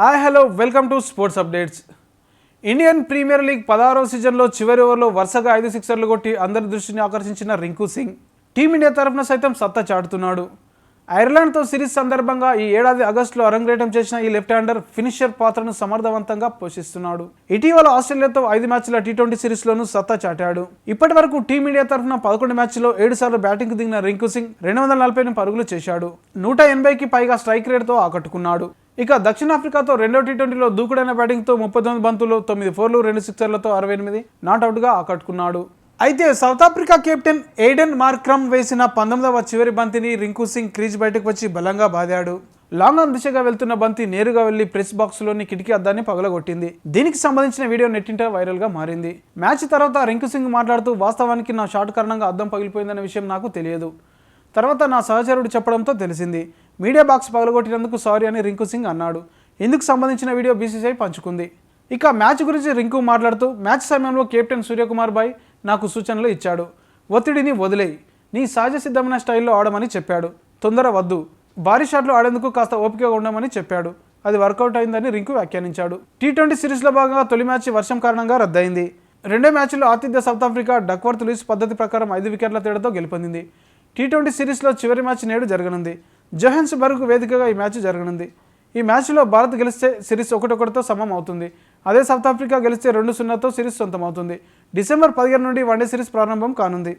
Hi hello welcome to sports updates Indian premier league పదహారవ సీజన్లో చివరి ఓవర్లో వరుసగా ఐదు సిక్సర్లు కొట్టి అందరి దృష్టిని ఆకర్షించిన రింకు సింగ్. టీమిండియా తరఫున సైతం సత్తా చాటుతున్నాడు. ఐర్లాండ్తో సిరీస్ సందర్భంగా ఈ ఏడాది ఆగస్టులో అరంగేటం చేసిన ఈ లెఫ్ట్ హ్యాండర్ ఫినిషర్ పాత్రను సమర్థవంతంగా పోషిస్తున్నాడు. ఇటీవల ఆస్ట్రేలియాతో ఐదు మ్యాచ్ల టీ ట్వంటీ సిరీస్లోనూ సత్తా చాటాడు. ఇప్పటి వరకు టీమిండియా తరఫున పదకొండు మ్యాచ్లో ఏడు సార్లు బ్యాటింగ్ దిగిన రింకు సింగ్ రెండు వందల నలభై పరుగులు చేశాడు. నూట ఎనభైకి పైగా స్ట్రైక్ రేట్తో ఆకట్టుకున్నాడు. ఇక దక్షిణాఫ్రికాతో రెండో టీ ట్వంటీలో దూకుడైన బ్యాటింగ్తో ముప్పై తొమ్మిది బంతులు తొమ్మిది ఫోర్లు రెండు సిక్సర్లతో అరవై ఎనిమిది నాట్అవుట్గా ఆకట్టుకున్నాడు. అయితే South Africa captain Aiden Markram వేసిన పంతొమ్మిదవ చివరి బంతిని రింకు సింగ్ క్రీజ్ బయటకు వచ్చి బలంగా బాదాడు. లాంగ్ ఆన్ దిశగా వెళ్తున్న బంతి నేరుగా వెళ్ళి ప్రెస్ బాక్స్లోని కిటికీ అద్దాన్ని పగలగొట్టింది. దీనికి సంబంధించిన వీడియో నెట్టింట వైరల్గా మారింది. మ్యాచ్ తర్వాత రింకు సింగ్ మాట్లాడుతూ వాస్తవానికి నా షాట్ కారణంగా అద్దం పగిలిపోయిందనే విషయం నాకు తెలియదు. తర్వాత నా సహచరుడు చెప్పడంతో తెలిసింది. మీడియా బాక్స్ పగలగొట్టినందుకు సారీ అని రింకు సింగ్ అన్నాడు. ఇందుకు సంబంధించిన వీడియో బీసీసీఐ పంచుకుంది. ఇక మ్యాచ్ గురించి రింకు మాట్లాడుతూ మ్యాచ్ సమయంలో కెప్టెన్ సూర్యకుమార్ బాయ్ నాకు సూచనలు ఇచ్చాడు. ఒత్తిడిని వదిలేయి. నీ సహజ సిద్ధమైన స్టైల్లో ఆడమని చెప్పాడు. తొందర వద్దు. భారీ షాట్లు ఆడేందుకు కాస్త ఓపికగా ఉండమని చెప్పాడు. అది వర్కౌట్ అయిందని రింకు వ్యాఖ్యానించాడు. టీ ట్వంటీ సిరీస్లో భాగంగా తొలి మ్యాచ్ వర్షం కారణంగా రద్దయింది. రెండో మ్యాచ్లో ఆతిథ్య సౌత్ ఆఫ్రికా డక్వర్త్ లూయిస్ పద్ధతి ప్రకారం ఐదు వికెట్ల తేడాతో గెలుపొందింది. టీ ట్వంటీ సిరీస్లో చివరి మ్యాచ్ నేడు జరగనుంది. జోహెన్స్బర్గ్ వేదికగా ఈ మ్యాచ్ జరగనుంది. ఈ మ్యాచ్లో భారత్ గెలిస్తే సిరీస్ ఒకటొకటితో సమం అవుతుంది. అదే సౌత్ ఆఫ్రికా గెలిస్తే రెండు సున్నాతో సిరీస్ సొంతం అవుతుంది డిసెంబర్ పదిహేను నుండి వన్డే సిరీస్ ప్రారంభం కానుంది.